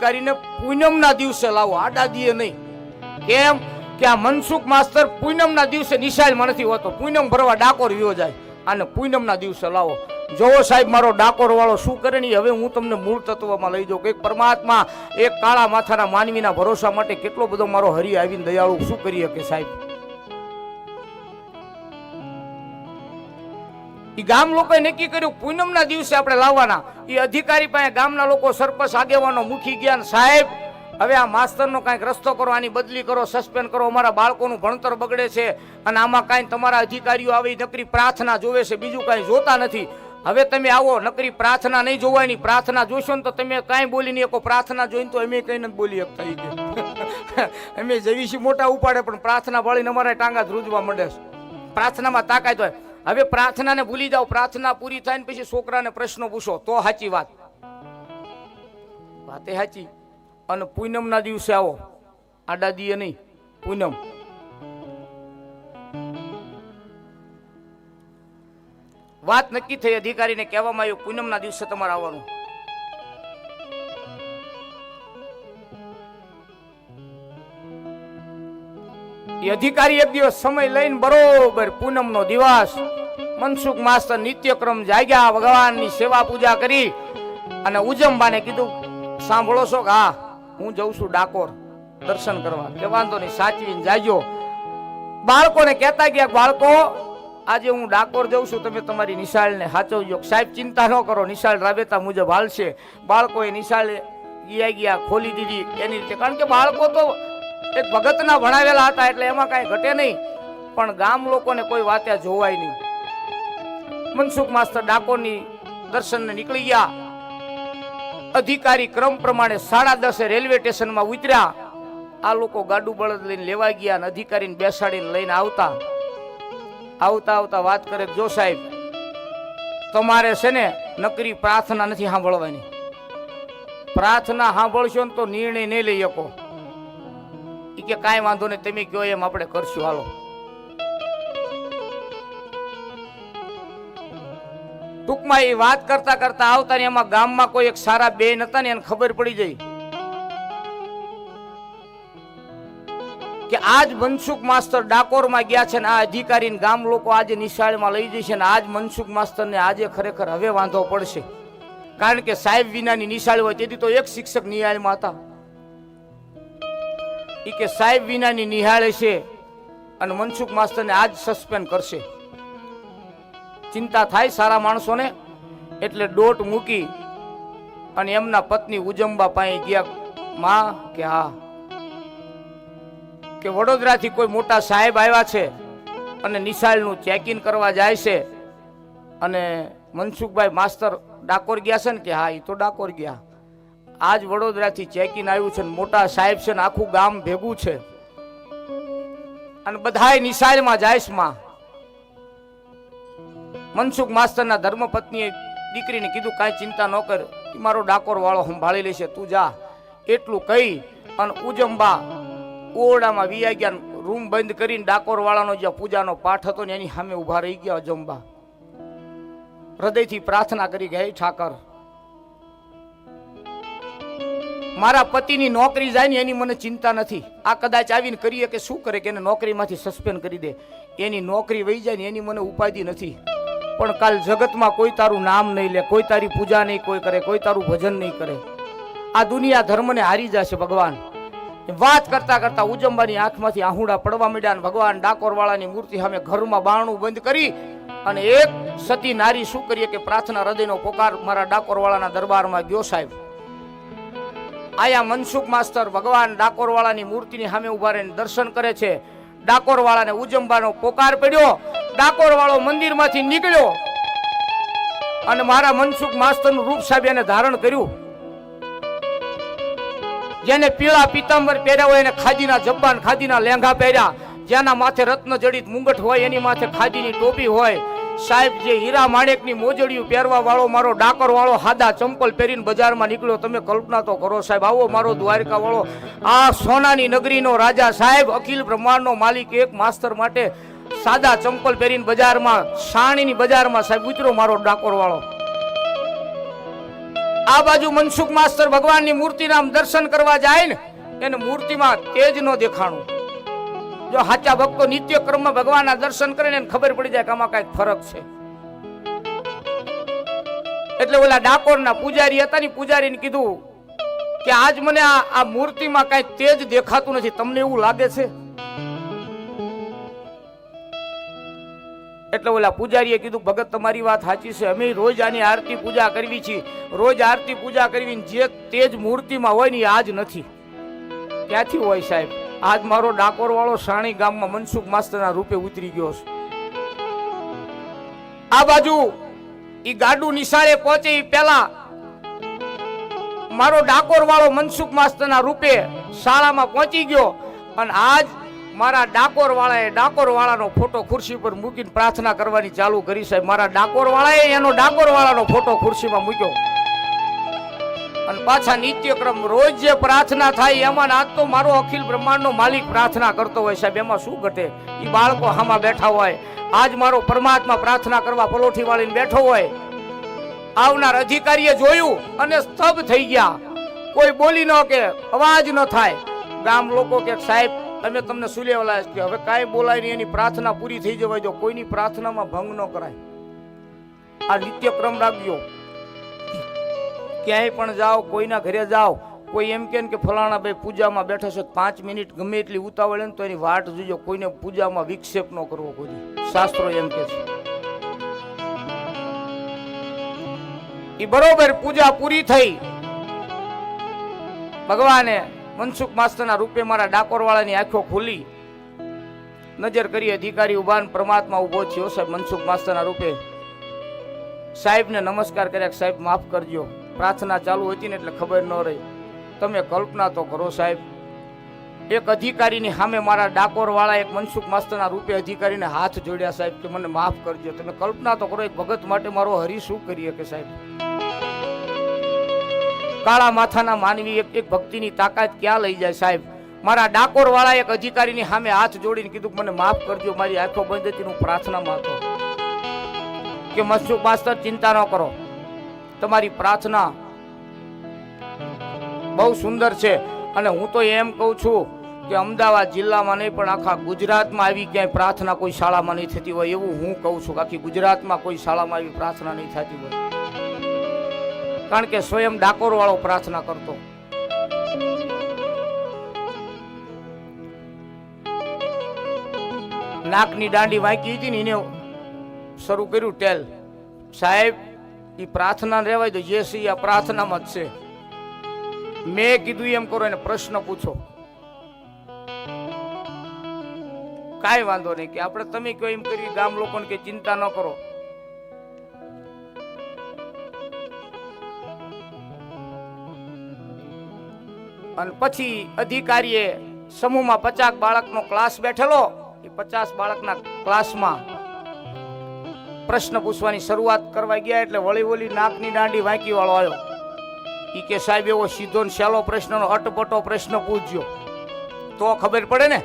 કરીને પૂનમના દિવસે લાવો. આડા દીએ નહીં. કેમ? કે આ મનસુખ માસ્તર પૂનમના દિવસે નિશાળ નથી હોતો. પૂનમ ભરવા ડાકોર વિયો જાય. અને પૂનમના દિવસે લાવો. જોવો સાહેબ, મારો ડાકોર વાળો શું કરે ને? હવે હું તમને મૂળ તત્વમાં લઈ જાઉં. કે પરમાત્મા, એક કાળા માથાના માનવીના ભરોસા માટે કેટલો બધો મારો હરિ આવીને દયાળુ. શું કરી શકે સાહેબ? ઈ ગામ લોકોએ નક્કી કર્યું, પૂનમના દિવસે આપણે લાવવાના. એ અધિકારી પાસે ગામના લોકો સરપંચ આગેવાનો મૂકી ગયા સાહેબ, હવે આ માસ્તરનો કાંઈક રસ્તો કરો, આની બદલી કરો, સસ્પેન્ડ કરો, અમારા બાળકોનું ભણતર બગડે છે અને આમાં કાંઈ તમારા અધિકારીઓ આવી નકરી પ્રાર્થના જોવે છે, બીજું કાંઈ જોતા નથી. હવે તમે આવો, નકરી પ્રાર્થના નહીં જોવાની પ્રાર્થના જોશો ને તો તમે કાંઈ બોલી નહીં શકો, પ્રાર્થના જોઈને તો અમે કંઈ નથી બોલી શકતા કે. અમે જવીશી મોટા ઉપાડે, પણ પ્રાર્થના વળીને અમારા ટાંગા ધ્રુજવા માંડે છે. પ્રાર્થનામાં તાકાત હોય. હવે પ્રાર્થનાને ભૂલી જાઓ. પ્રાર્થના પૂરી થાય ને પછી છોકરાને પ્રશ્નો પૂછો. તો સાચી વાત. વાતે સાચી. અને પૂનમના દિવસે આવો. આડા દીએ નહીં, પૂનમ. વાત નક્કી થઈ. અધિકારીને કહેવામાં આવ્યું, પૂનમના દિવસે તમારે આવવાનું. એ અધિકારી એક દિવસ સમય લઈને બરોબર પૂનમનો દિવસ, મનસુખ માસ્તર નિત્યક્રમ જાગ્યા, ભગવાનની સેવા પૂજા કરી અને ઉજમબાને કીધું, સાંભળો છો કે હા, હું જઉં છું ડાકોર દર્શન કરવા. કે વાંધો નહીં, સાચવીને જાજો. બાળકોને કહેતા ગયા બાળકો, આજે હું ડાકોર જઉં છું, તમે તમારી નિશાળને સાચવજો. સાહેબ, ચિંતા ન કરો, નિશાળ રાબેતા મુજબ હાલશે. બાળકોએ નિશાળ ગયા ગયા, ખોલી દીધી એની રીતે. કારણ કે બાળકો તો એક ભગતના ભણાવેલા હતા એટલે એમાં કાંઈ ઘટે નહીં, પણ ગામ લોકોને કોઈ વાતે જોવાય નહીં. મનસુખ માસ્તર ડાકોરની દર્શનને નીકળી ગયા. અધિકારી ક્રમ પ્રમાણે સાડા દસે રેલવે સ્ટેશનમાં ઉતર્યા. આ લોકો ગાડું બળદ લઈને લેવા ગયા અને અધિકારીને બેસાડીને લઈને આવતા. આવતા આવતા વાત કરે જો સાહેબ, તમારે છે ને નકરી પ્રાર્થના નથી સાંભળવાની. પ્રાર્થના સાંભળશો ને તો નિર્ણય નહીં લઈ શકો. કે કાંઈ વાંધો નહીં, તમે કયો એમ આપણે કરશું, હાલો. ટૂંકમાં એ વાત કરતા કરતા આવતા એમાં ગામમાં કોઈ એક સારા બેન હતા ને એને ખબર પડી જઈ કે આજ મનસુખ માસ્તર ડાકોરમાં ગયા છે ને આ અધિકારી ગામ લોકો આજે નિશાળમાં લઈ જશે ને આજ મનસુખ માસ્તરને આજે ખરેખર હવે વાંધો પડશે. કારણ કે સાહેબ વિનાની નિશાળ હોય તેથી તો એક શિક્ષક નિયાળમાં હતા. ઈ કે સાહેબ વિનાની નિહાળે છે અને મનસુખ માસ્તરને આજ સસ્પેન્ડ કરશે. ચિંતા થાય સારા માણસોને, એટલે ડોટ મૂકી અને એમના પત્ની ઉજંબા પાસે ગયા માં કે હા. કે વડોદરાથી કોઈ મોટા સાહેબ આવ્યા છે અને નિશાળનું ચેક ઇન કરવા જાય છે અને મનસુખભાઈ માસ્તર ડાકોર ગયા છે ને કે હા એ તો ડાકોર ગયા. આજ વડોદરાથી ચેકિંગ આવ્યું છે મોટા સાહેબ છે ને આખું ગામ ભેગું છે. અને બધાય નિશાળમાં જાયશમાં મનસુખ માસ્તરના ધર્મપત્નીએ દીકરીને કીધું, કાંઈ ચિંતા ન કર મારો ડાકોર વાળો સંભાળી લેશે, તું જા. એટલું કહી અને ઉજંબા ઓરડામાં વિયા ગયા રૂમ બંધ કરીને ડાકોર વાળાનો જે પૂજાનો પાઠ હતો ને એની સામે ઊભા રહી ગયા અજંબા હૃદયથી પ્રાર્થના કરી ગયા ઠાકર મારા પતિની નોકરી જાય ને એની મને ચિંતા નથી. આ કદાચ આવીને કરીએ કે શું કરે કે એને નોકરીમાંથી સસ્પેન્ડ કરી દે. એની નોકરી વહી જાય ને એની મને ઉપાધિ નથી. પણ કાલ જગતમાં કોઈ તારું નામ નહીં લે, કોઈ તારી પૂજા નહીં કોઈ કરે, કોઈ તારું ભજન નહીં કરે. આ દુનિયા ધર્મને હારી જશે ભગવાન. વાત કરતા કરતા ઉજંબાની આંખમાંથી આહુડા પડવા માંડ્યા ભગવાન ડાકોરવાળાની મૂર્તિ સામે ઘરમાં બાણું બંધ કરી અને એક સતી નારી શું કરીએ કે પ્રાર્થના હૃદયનો પોકાર મારા ડાકોરવાળાના દરબારમાં ગયો સાહેબ. આયા મનસુખ માસ્તર ભગવાન ડાકોરવાળાની મૂર્તિની સામે ઊભા રહીને દર્શન કરે છે. ડાકોરવાળાને ઉજંબાનો પોકાર પડ્યો. ડાકોરવાળો મંદિરમાંથી નીકળ્યો. અને મારા મનસુખ માસ્તરનું રૂપ સાહેબ એને ધારણ કર્યું. જેને પીળા પીતાંબર પહેર્યા હોય એને ખાદીના જબ્બાન, ખાદીના લેંઘા પહેર્યા. જેના માથે રત્ન જડિત મુંગટ હોય એની માથે ખાદીની ટોપી હોય. સાહેબ, જે હીરા માણેકની મોજડીયું પહેરવા વાળો મારો ડાકર વાળો હાદા ચંપલ પહેરીને બજારમાં નીકળ્યો, તમે કલ્પના તો કરો સાહેબ, આવો મારો દ્વારકા વાળો આ સોનાની નગરીનો રાજા સાહેબ, અખિલ બ્રહ્માંડનો માલિક, એક માસ્તર માટે સાદા ચંપલ પહેરીને બજારમાં, સાણીની બજારમાં સાહેબ ઉતરો મારો ડાકોર વાળો આ બાજુ મનસુખ માસ્તર ભગવાનની મૂર્તિના દર્શન કરવા જાય ને, એને મૂર્તિમાં તેજ નો દેખાણું. જો સાચા ભક્તો નિત્ય ક્રમમાં ભગવાનના દર્શન કરે ને ખબર પડી જાય કે આમાં કંઈક ફરક છે. એટલે ઓલા ડાકોરના પૂજારી હતા ને પૂજારીને કીધું કે આજ મને આ આ મૂર્તિમાં કઈ તેજ દેખાતું નથી, તમને એવું લાગે છે? એટલે ઓલા પૂજારીએ કીધું, ભગત, તમારી વાત સાચી છે. અમે રોજ આની આરતી પૂજા કરવી છીએ. રોજ આરતી પૂજા કરવી જે તેજ મૂર્તિમાં હોય ને આજ નથી. ક્યાંથી હોય સાહેબ? આજ મારો ડાકોર વાળો સાણી ગામમાં મનસુખ માસ્તરના રૂપે ઉતરી ગયો છે. આ બાજુ ઈ ગાડું નિશાળે પહોંચે પેલા મારો ડાકોર વાળો મનસુખ માસ્તરના રૂપે શાળામાં પહોંચી ગયો અને આજ મારા ડાકોર વાળાએ ડાકોર વાળાનો ફોટો ખુરશી પર મૂકીને પ્રાર્થના કરવાની ચાલુ કરી સાહેબ. મારા ડાકોર વાળાએ એનો ડાકોર વાળાનો ફોટો ખુરશીમાં મૂક્યો. અને પાછા નિત્યક્રમ રોજ જે પ્રાર્થના થાય એમાં આજ તો મારો અખિલ બ્રહ્માંડનો માલિક પ્રાર્થના કરતો હોય સાહેબ, એમાં શું ઘટે? એ બાળકો હામાં બેઠા હોય. આજ મારો પરમાત્મા પ્રાર્થના કરવા પલોઠી વાળીને બેઠો હોય. આવનાર અધિકારીએ જોયું અને સ્તબ્ધ થઈ ગયા. કોઈ બોલી ન કે, અવાજ ન થાય. ગામ લોકો કે સાહેબ, અમે તમને શું લેવા કે હવે કાંઈ બોલાય નહીં, એની પ્રાર્થના પૂરી થઈ જવાય જો કોઈની પ્રાર્થનામાં ભંગ ન કરાય. આ નિત્યક્રમ રાખજો ક્યાંય પણ જાઓ, કોઈના ઘરે જાઓ, કોઈ એમ કે કે ફલાણા ભાઈ પૂજામાં બેઠા છે, પાંચ મિનિટ ગમે એટલી ઉતાવળ ને તો એની વાટ જોજો, કોઈને પૂજામાં વિક્ષેપ ન કરવો કોઈ. શાસ્ત્રો એમ કે છે. એ બરોબર પૂજા પૂરી થઈ. ભગવાને મનસુખ માસ્તરના રૂપે મારા ડાકોર વાળાની આંખો ખુલી. નજર કરી અધિકારી ઊભા ને પરમાત્મા ઊભો થયો સાહેબ, મનસુખ માસ્તરના રૂપે. સાહેબને નમસ્કાર કર્યા સાહેબ, માફ કરજો. પ્રાર્થના ચાલુ હતી ને એટલે ખબર ન રહી. તમે કલ્પના તો કરો સાહેબ. એક અધિકારીની સામે મારા ડાકોરવાળા એક મનસુખ માસ્તરના રૂપે અધિકારીને હાથ જોડ્યા સાહેબ કે મને માફ કરજો. તમે કલ્પના તો કરો, એક ભગત માટે મારો હરી શું કરીએ કે સાહેબ? કાળા માથાના માનવી એક એક ભક્તિની તાકાત ક્યાં લઈ જાય સાહેબ? મારા ડાકોરવાળા એક અધિકારીની સામે હાથ જોડીને કીધું મને માફ કરજો, મારી આંખો બંધ હતી, હું પ્રાર્થનામાં હતો કે મનસુખ માસ્તર, ચિંતા ન કરો. તમારી પ્રાર્થના બહુ સુંદર છે. અને હું તો એમ કહું છું કે અમદાવાદ જિલ્લામાં નહીં, પણ આખા ગુજરાતમાં આવી ક્યાંય પ્રાર્થના કોઈ શાળામાં નહીં થતી હોય એવું હું કહું છું આખી ગુજરાતમાં કોઈ શાળામાં આવી પ્રાર્થના નહીં થતી હોય. કારણ કે સ્વયં ડાકોર વાળો પ્રાર્થના કરતો. નાકની દાંડી વાંકી હતી ને એને શરૂ કર્યું ટેલ. સાહેબ એ પ્રાર્થના રહેવાય તો છે એ આ પ્રાર્થનામાં જ છે. મેં કીધું એમ કરો એને પ્રશ્ન પૂછો. કાંઈ વાંધો નહીં કે આપણે તમે કયો એમ કરી ગામ લોકોને કે ચિંતા ન કરો. અને પછી અધિકારીએ સમૂહમાં પચાસ બાળકનો ક્લાસ બેઠેલો, એ પચાસ બાળકના ક્લાસમાં પ્રશ્ન પૂછવાની શરૂઆત કરવા ગયા એટલે વળી વળી નાકની દાંડી વાંકી વાળો આવ્યો. ઈ કે સાહેબ, એવો સીધો ને સહેલો પ્રશ્નનો અટપટો પ્રશ્ન પૂછજો તો ખબર પડે ને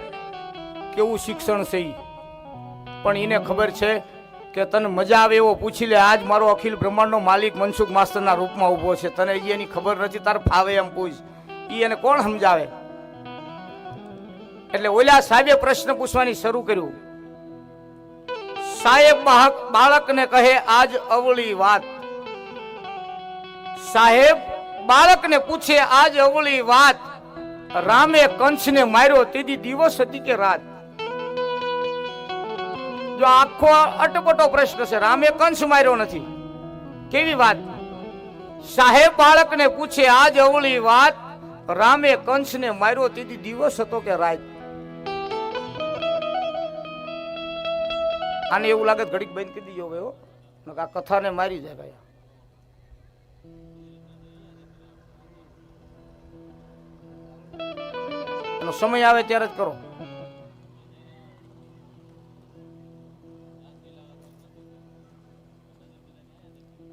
કેવું શિક્ષણ છે એ પણ એને ખબર છે કે તને મજા આવે એવો પૂછી લે, આજ મારો અખિલ બ્રહ્માંડનો માલિક મનસુખ માસ્તરના રૂપમાં ઊભો છે, તને એની ખબર નથી, તાર ફાવે એમ પૂછ. ઈ એને કોણ સમજાવે? એટલે ઓલા સાહેબે પ્રશ્ન પૂછવાની શરૂ કર્યું. સાહેબ બાળકને કહે, આજ અવળી વાત. સાહેબ બાળકને પૂછે, આજ અવળી વાત. રામે કંસને માર્યો તેથી દિવસ હતી કે રાત? જો આખો અટપટો પ્રશ્ન છે, રામે કંસ માર્યો નથી. કેવી વાત? સાહેબ બાળકને પૂછે, આજ અવળી વાત? રામે કંસને માર્યો તેથી દિવસ હતો કે રાત? આને એવું લાગે ઘડીક બંધ કરી દીધો ભાઈ. આ કથાને મારી જાય ભાઈ સમય આવે ત્યારે જ કરો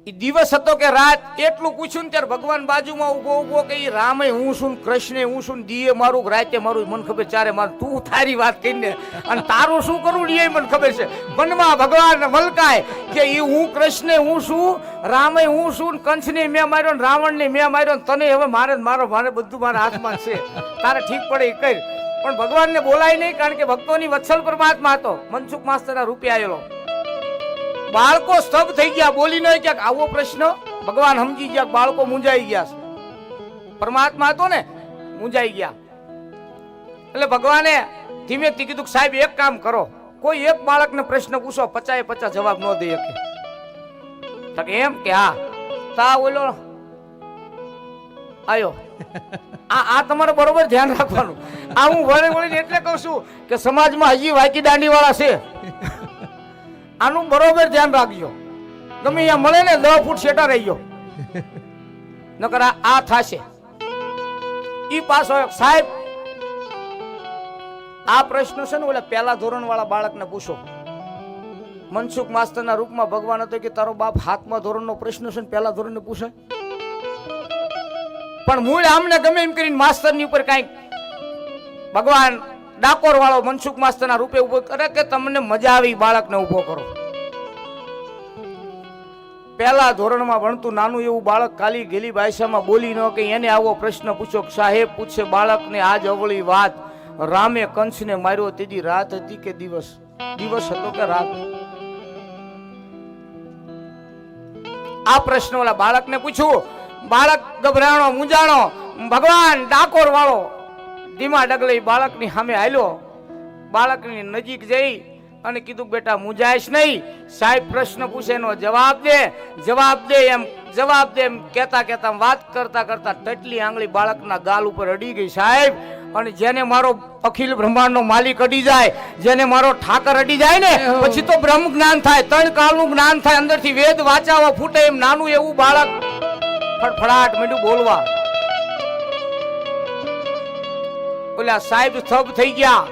ઈ દિવસ હતો કે રાત એટલું પૂછ્યું ત્યારે ભગવાન બાજુમાં ઊભો ઊભો કે એ રામે હું શું કૃષ્ણે હું શું દીએ મારું રાતે મારું મને ખબર ચારે મારું તું તારી વાત કરીને. અને તારું શું કરવું એ મને ખબર છે. મનમાં ભગવાન મલકાય કે એ હું કૃષ્ણે હું શું રામે હું શું કંસને મેં માર્યો ને રાવણને મેં માર્યો તને હવે મારે મારો, મારે બધું મારા હાથમાં છે. તારે ઠીક પડે એ કર. પણ ભગવાનને બોલાય નહીં કારણ કે ભક્તોની વત્સલ પરમાત્મા હતો. મનસુખ માસ્તરના રૂપે આવેલો. બાળકો સ્તબ્ધ થઈ ગયા. બોલી નહીં ક્યાંક આવો પ્રશ્ન. ભગવાન સમજી ગયા બાળકો મૂંઝાઈ ગયા છે. પરમાત્મા હતો ને, મૂંઝાઈ ગયા. એટલે ભગવાને ધીમેથી કીધું કે સાહેબ, એક કામ કરો. કોઈ એક બાળકને પ્રશ્ન પૂછો પચાએ પચાસ જવાબ ન દે શકે એમ કે હા. તા ઓલો આયો. આ આ તમારે બરોબર ધ્યાન રાખવાનું. આ હું વળી વળીને એટલે કહું છું કે સમાજમાં હજી વાકી દાંડી વાળા છે. આનું બરોબર ધ્યાન રાખજો. તમે અહીંયા મળે ને દસ ફૂટ શેટા રહી ગયો. નકર આ- થાશે. ઈ પાછો સાહેબ, આ પ્રશ્ન છે ને ઓલા પહેલા ધોરણ વાળા બાળકને પૂછો. મનસુખ માસ્તરના રૂપમાં ભગવાન હતો કે તારો બાપ હાથમાં ધોરણનો પ્રશ્ન છે ને પહેલા ધોરણને પૂછે? પણ મૂળ આમને ગમે એમ કરીને માસ્તરની ઉપર કાંઈક ભગવાન ડાકોર વાળો મનસુખ માસ્તરના રૂપે ઊભો કરે કે તમને મજા આવી બાળકને ઊભો કરો? પહેલા ધોરણમાં ભણતું નાનું એવું બાળક કાલી ગેલી ભાષામાં બોલી ન કે એને આવો પ્રશ્ન પૂછો સાહેબ પૂછે બાળકને આજ અવળી વાત. રામે કંસને માર્યો, તેદી રાત હતી કે દિવસ? દિવસ હતો કે રાત? આ પ્રશ્ન ઓલા બાળકને પૂછ્યું, બાળક ગભરાણો, મૂંઝાણો, ભગવાન ડાકોર વાળો ધીમા ડગલે બાળકની સામે હાલ્યો. બાળકની નજીક જઈ અને કીધું બેટા મુંજાઈશ નહીં. સાહેબ પ્રશ્ન પૂછે એનો જવાબ દે. જવાબ દે એમ જવાબ દે એમ કહેતા કહેતા વાત કરતા કરતા ટટલી આંગળી બાળકના ગાલ ઉપર અડી ગઈ. સાહેબ અને જેને મારો અખિલ બ્રહ્માંડનો માલિક અડી જાય જેને મારો ઠાકર અડી જાય ને પછી તો બ્રહ્મ જ્ઞાન થાય ત્રણ કાળનું જ્ઞાન થાય અંદરથી વેદ વાંચાવા ફૂટે એમ નાનું એવું બાળક ફડફડાટ મીઠું બોલવા. ઓલા સાહેબ સ્તબ્ધ થઈ ગયા.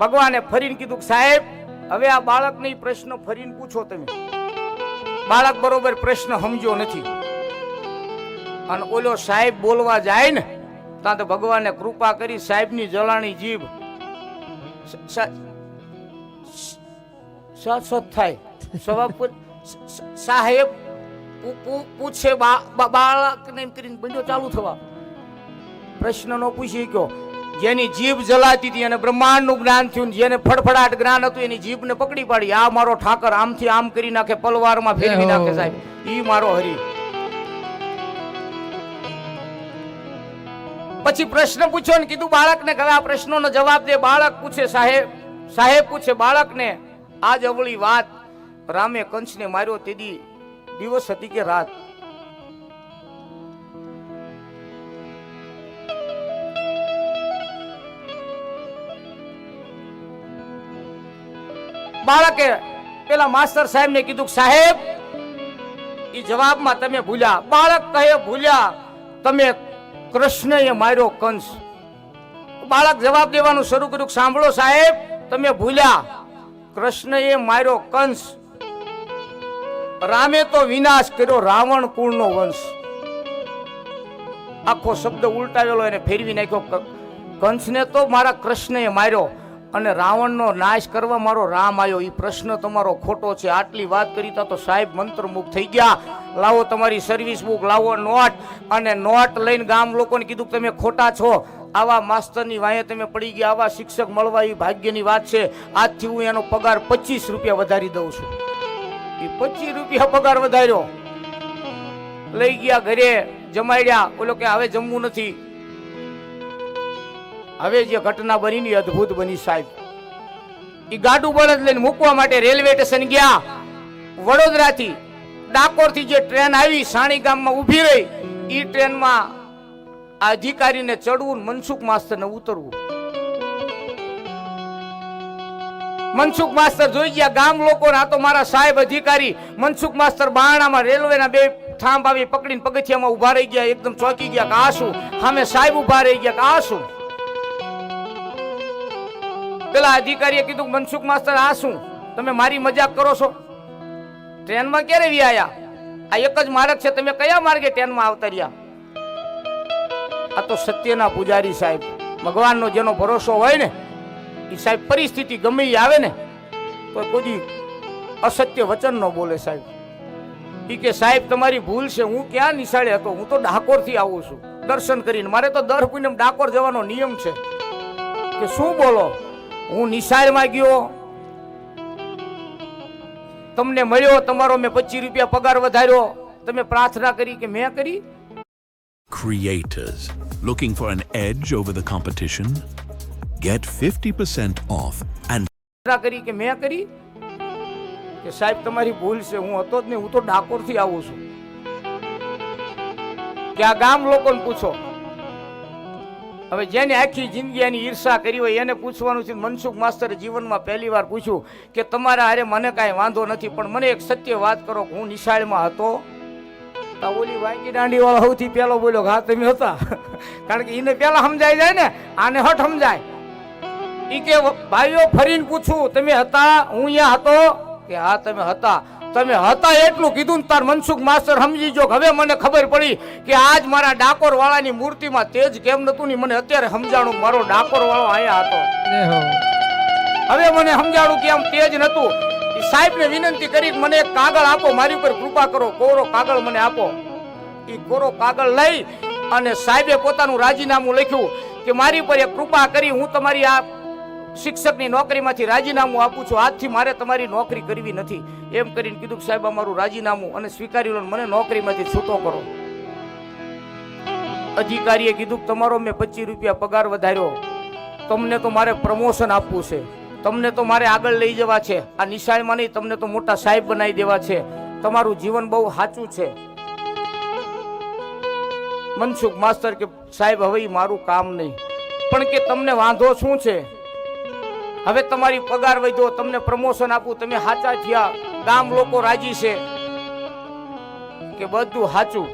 ભગવાને ફરીને કીધું સાહેબ, હવે આ બાળકને ને પ્રશ્ન ફરીને પૂછો તમે. બાળક બરોબર પ્રશ્ન સમજ્યો નથી. અને ઓલો સાહેબ બોલવા જાય ને, ત્યાં તો ભગવાને કૃપા કરી સાહેબની જલાણી જીભ થાય. સવા પર, સ- સ- સાહેબ પૂછે બાળકને એમ કરીને બંધો ચાલુ થવા. પ્રશ્ન નો પૂછી ગયો. જેની જીભ જલાતી હતી અને બ્રહ્માંડનું જ્ઞાન થયું જેને ફડફડાટ જ્ઞાન હતું એની જીભને પકડી પાડી. આ મારો ઠાકર આમથી આમ કરી નાખે પલવારમાં ફેરવી નાખે સાહેબ. ઈ મારો હરી. પછી પ્રશ્ન પૂછ્યો ને કીધું બાળકને કદાચ આ પ્રશ્નોનો જવાબ દે. બાળક પૂછે સાહેબ સાહેબ પૂછે બાળકને આજ અવળી વાત રામે કંસને માર્યો તેદી દિવસ હતી કે રાત? બાળકે પેલા માસ્ટર સાહેબ ને કીધું સાહેબ એ જવાબમાં તમે ભૂલ્યા. બાળક કહે, ભૂલ્યા. તમે કૃષ્ણએ માર્યો કંસ. બાળક જવાબ દેવાનું શરૂ કર્યું સાંભળો સાહેબ, તમે ભૂલ્યા. કૃષ્ણએ માર્યો કંસ. રામે તો વિનાશ કર્યો રાવણ કુળનો વંશ. આખો શબ્દ ઉલટાવેલો એને ફેરવી નાખ્યો. કંસને તો મારા કૃષ્ણએ માર્યો. અને રાવણનો નાશ કરવા મારો રામ આવ્યો એ પ્રશ્ન તમારો ખોટો છે. આટલી વાત કરી તા સાહેબ મંત્રમુખ થઈ ગયા. લાવો તમારી સર્વિસ બુક લાવો નોટ. અને નોટ લઈને ગામ લોકોને કીધું કે તમે ખોટા છો. આવા માસ્તરની વાંહે તમે પડી ગયા. આવા શિક્ષક મળવા એ ભાગ્યની વાત છે. આજથી હું એનો પગાર પચીસ રૂપિયા વધારી દઉં છું. એ પચીસ રૂપિયા પગાર વધાર્યો. લઈ ગયા ઘરે. જમાડ્યા. ઓલો કે હવે જમવું નથી. હવે જે ઘટના બની અદ્ભુત બની સાહેબ. એ ગાડું બળદ લઈને મૂકવા માટે રેલવે સ્ટેશન ગયા. વડોદરાથી ડાકોરથી જે ટ્રેન આવી, સાણી ગામમાં ઊભી રહી એ ટ્રેનમાં આ અધિકારીને ચડવું મનસુખ માસ્તરને ઉતરવું. મનસુખ માસ્તર જોઈ ગયા, ગામ લોકો આ તો મારા સાહેબ અધિકારી. મનસુખ માસ્તર બારણામાં રેલવેના બે થાંભ આવી પકડીને પગથિયામાં ઊભા રહી ગયા, એકદમ ચોંકી ગયા કે આ શું? સામે સાહેબ ઊભા રહી ગયા કે આ શું? પેલા અધિકારીએ કીધું મનસુખ માસ્તર, આ શું? તમે મારી મજાક કરો છો? ટ્રેનમાં ક્યારે વ્યાયા? આ એક જ માર્ગ છે, તમે કયા માર્ગે ટ્રેનમાં આવતા રહ્યા? આ તો સત્યના પૂજારી સાહેબ. ભગવાનનો જેનો ભરોસો હોય ને એ સાહેબ પરિસ્થિતિ ગમે એ આવે ને, તો કોઈ અસત્ય વચન ન બોલે સાહેબ. એ કે, સાહેબ, તમારી ભૂલ છે, હું ક્યાં નિશાળે હતો? હું તો ડાકોરથી આવું છું. દર્શન કરીને. મારે તો દર પૂનમ ડાકોર જવાનો નિયમ છે. કે શું બોલો? હું નિશાળમાં ગયો તમને મળ્યો તમારો મેં પચીસ રૂપિયા પગાર વધાર્યો. તમે પ્રાર્થના કરી કે મેં કરી? Creators looking for an edge over the competition? Get 50% off and કરી કે મેં કરી? કે સાહેબ તમારી ભૂલ છે હું હતો જ નહીં હું તો ડાકોરથી આવું છું. કે આ ગામ લોકોને પૂછો? હવે જેને આખી જિંદગી એની ઈર્ષા કરી હોય એને પૂછવાનું છે. મનસુખ માસ્તરે જીવનમાં પહેલી વાર પૂછ્યું કે તમારા અરે મને કાંઈ વાંધો નથી, પણ મને એક સત્ય વાત કરો હું નિશાળમાં હતો. ઓલી વાંકી દાંડી વાળો સૌથી પહેલો બોલ્યો હા, તમે હતા. કારણ કે એને પહેલા સમજાય જાય ને, આને હટ સમજાય. એ કે ભાઈઓ, ફરીને પૂછું, તમે હતા? હું અહીંયા હતો? કે હા, તમે હતા. તમે હતા એટલું કીધું ને તાર મનસુખ માસ્ટર સમજી જો કે હવે મને ખબર પડી કે આજ મારા ડાકોર વાળાની મૂર્તિમાં તેજ કેમ નતું ને મને અત્યારે સમજાણું મારો ડાકોર વાળો અહીંયા હતો. હવે મને સમજાણું કે આમ તેજ નતું સાહેબને વિનંતી કરી મને એક કાગળ આપો મારી ઉપર કૃપા કરો કોરો કાગળ મને આપો. એ કોરો કાગળ લઈ અને સાહેબે પોતાનું રાજીનામું લખ્યું કે મારી એક કૃપા કરી હું તમારી આ શિક્ષકની નોકરીમાંથી રાજીનામું આપું છું. આજથી મારે તમારી નોકરી કરવી નથી. એમ કરીને કીધું સાહેબ, અમારું રાજીનામું અને સ્વીકારી લો મને નોકરીમાંથી છૂટો કરો. અધિકારીએ કીધું તમારો મેં પચીસ રૂપિયા પગાર વધાર્યો. તમને તો મારે પ્રમોશન આપવું છે. તમને તો મારે આગળ લઈ જવા છે. આ નિશાળમાં નહીં, તમને તો મોટા સાહેબ બનાવી દેવા છે. તમારું જીવન બહુ સાચું છે. મનસુખ માસ્તર કે સાહેબ, હવે મારું કામ નહીં. પણ કે તમને વાંધો શું છે? હવે તમારી પગાર વધ્યો, તમને પ્રમોશન આપું, તમે સાચા થયા. ગામ લોકો રાજી છે કે બધું સાચું.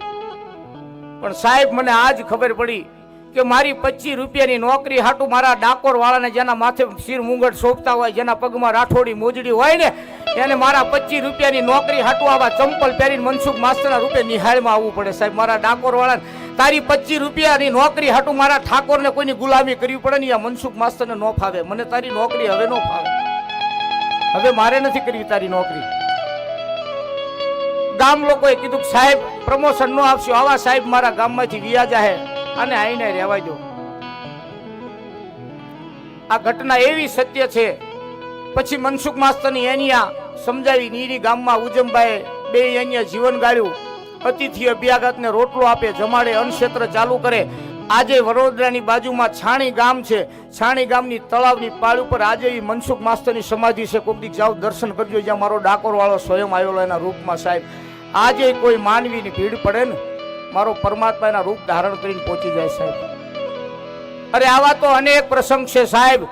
પણ સાહેબ, મને આજ ખબર પડી કે મારી પચીસ રૂપિયાની નોકરી હાટું મારા ડાકોર વાળાને જેના માથે શીર મુંગટ સોંપતા હોય, જેના પગમાં રાઠોડી મોજડી હોય ને, એને મારા પચીસ રૂપિયાની નોકરી હાટું આવા ચંપલ પહેરીને મનસુખ માસ્તરના રૂપે નિહાળમાં આવવું પડે. સાહેબ, મારા ડાકોર વાળાને તારી પચીસ રૂપિયાની નોકરી હાટું મારા ઠાકોરને કોઈની ગુલામી કરવી પડે ને આ મનસુખ માસ્તરને ન ફાવે. મને તારી નોકરી હવે ન ફાવે. હવે મારે નથી કરવી તારી નોકરી. ગામ લોકોએ કીધું કે સાહેબ, પ્રમોશન નો આપશો. આવા સાહેબ મારા ગામમાંથી વિયા જાહે અને આઈને રહેવા દો. આ ઘટના એવી સત્ય છે. પછી મનસુખ માસ્તરની એનિયા સમજાવી નીરી ગામમાં ઉજમભાઈ બે અહીંયા જીવન ગાળ્યું. અતિથિ અભ્યાગતને રોટલો આપે, જમાડે, અન્નક્ષેત્ર ચાલુ કરે. આજે વડોદરાની બાજુમાં છાણી ગામ છે. છાણી ગામની તળાવની પાળ ઉપર આજે એ મનસુખ માસ્તરની સમાધિ છે. કોક જાઓ, દર્શન કરજો. જ્યાં મારો ડાકોરવાળો સ્વયં આવેલો એના રૂપમાં સાહેબ. આજે કોઈ માનવીની ભીડ પડે ને, મારો પરમાત્મા એના રૂપ ધારણ કરીને પહોંચી જાય સાહેબ. અરે આવા તો અનેક પ્રસંગ છે સાહેબ.